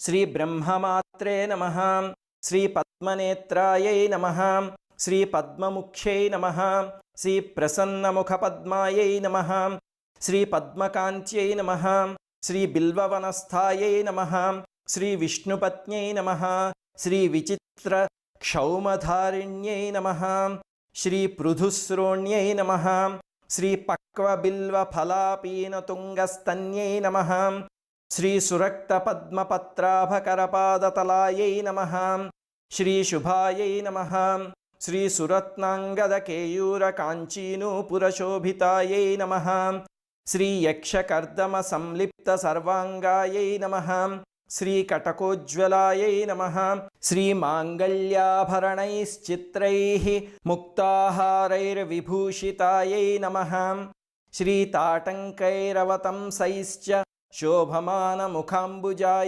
శ్రీ బ్రహ్మమాత్రే నమ శ్రీ పద్మనేత్రాయై నమ శ్రీ పద్మముఖ్యై నమ శ్రీ ప్రసన్నముఖ పద్మాయై నమ శ్రీ పద్మకాంత్యై నమ శ్రీ బిల్వవనస్థాయై నమ శ్రీ విష్ణుపత్న్యై నమ శ్రీ విచిత్ర క్షౌమధారిణ్యై నమ శ్రీ పృథుశ్రోణ్యై నమ శ్రీ పక్వబిల్వఫలాపీనతుంగస్తన్యై నమ శ్రీ సురక్త సురక్తపద్మపత్రాభకరపాదతలాయై నమ శ్రీ శుభాయై నమ శ్రీ సురత్నాంగద కేయూర కాంచీనూపురశోభితాయై నమ శ్రీ యక్షకర్దమ సంలిప్త సర్వాంగాయై నమ శ్రీ కటకోజ్వలాయై నమ శ్రీ మాంగళ్యాభరణైశ్చిత్రై ముక్తాహారైర్విభూషితాయై నమ శ్రీ తాటంకైరవతంసైశ్చ శోభమానముఖాంబుజాయ